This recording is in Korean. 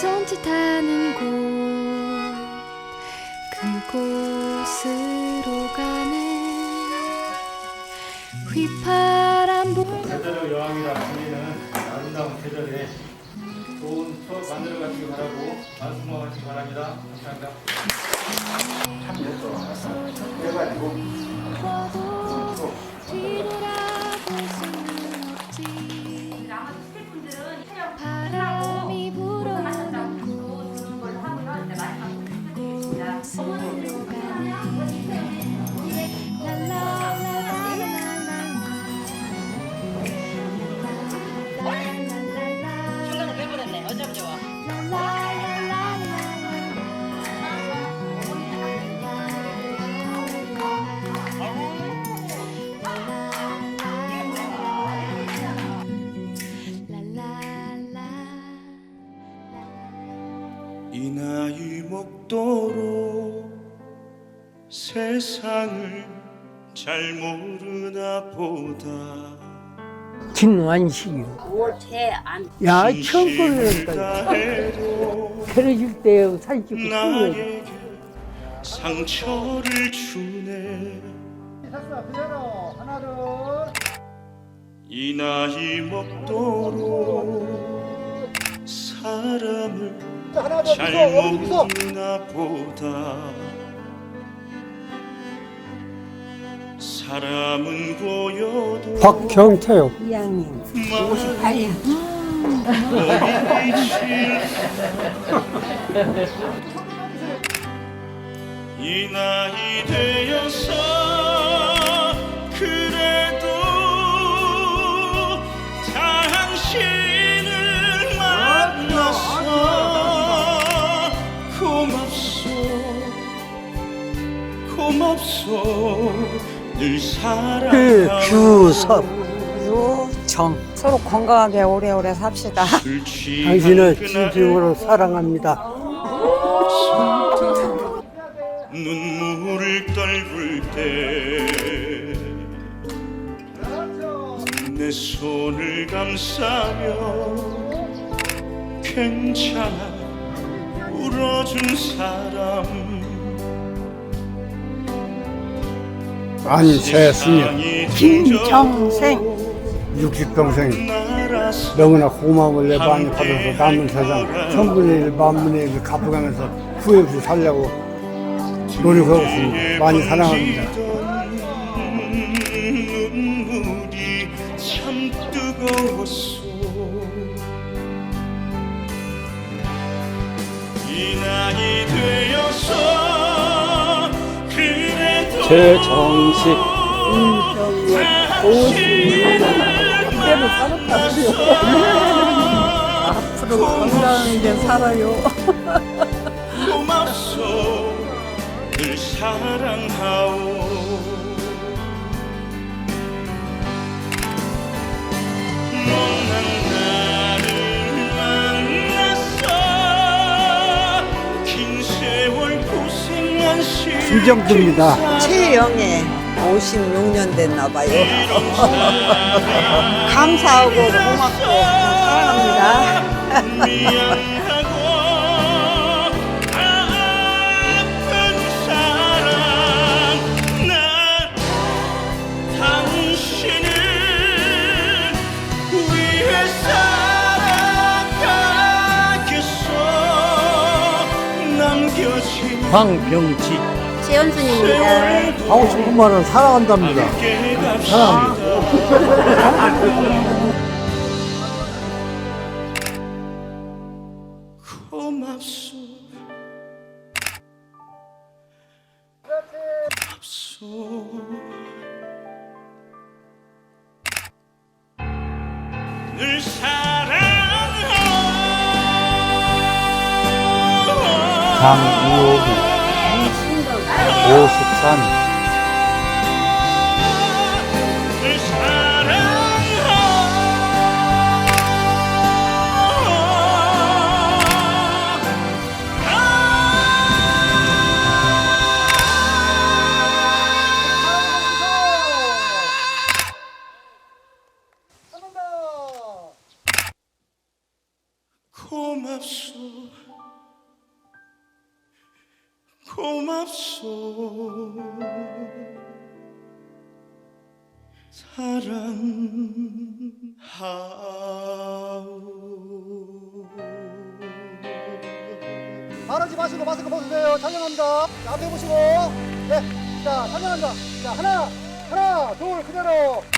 손짓하는 곳 그곳으로 가네 휘파람 불 제대로 여왕이라 불리는 아름다운 계절에 좋은 추억 만들어 가시기 바라고 말씀하시기 바랍니다. 감사합니다. 이 나이 먹도록 세상을 잘 모르나 보다 김완식이요. 올태안 야, 진실을 천국이었다. 다해도 결혼식 때 사진 찍고 친구예요. 나에게 상처를 주네 이 나이 먹도록 사람을 자 하나 둘 미소 어머니 미소 나보다. 사람은 고여도 박형태요. 2학년 58년 이 나이 되어서 그 규섭. 유정 서로 건강하게 오래오래 삽시다. 당신을 진심으로 사랑합니다. 눈물을 떨굴 때 내 손을 감싸며 괜찮아 울어준 사람 안세승이요. 김정생 60평생 나라서 너무나 고마움을 내 많이 받아서 남은 세상 천분의 일 만분의 일을 갚아가면서 후회 없이 살려고 노력하고 있습니다. 많이 사랑합니다. 눈물이 참 뜨거웠어 최정식. 그때는 살았다고요 앞으로 건강하게 살아요. 고맙소 늘 사랑하오 너난 나를 만났어 긴 세월 고생한 시간 김정두입니다. 수령에 56년 됐나 봐요. 감사하고 고맙고 사랑합니다. 황병지 최연순입니다. 하고 싶은 말은 사랑한답니다. 함께 갑시다 고맙소 고맙소 늘 사랑하오 장우호기 53 고맙소 고맙소 사랑하오 바르지 마시고 마스크 벗으세요. 촬영합니다. 자, 앞에 보시고. 네. 자, 촬영합니다. 자, 하나, 하나, 둘, 그대로.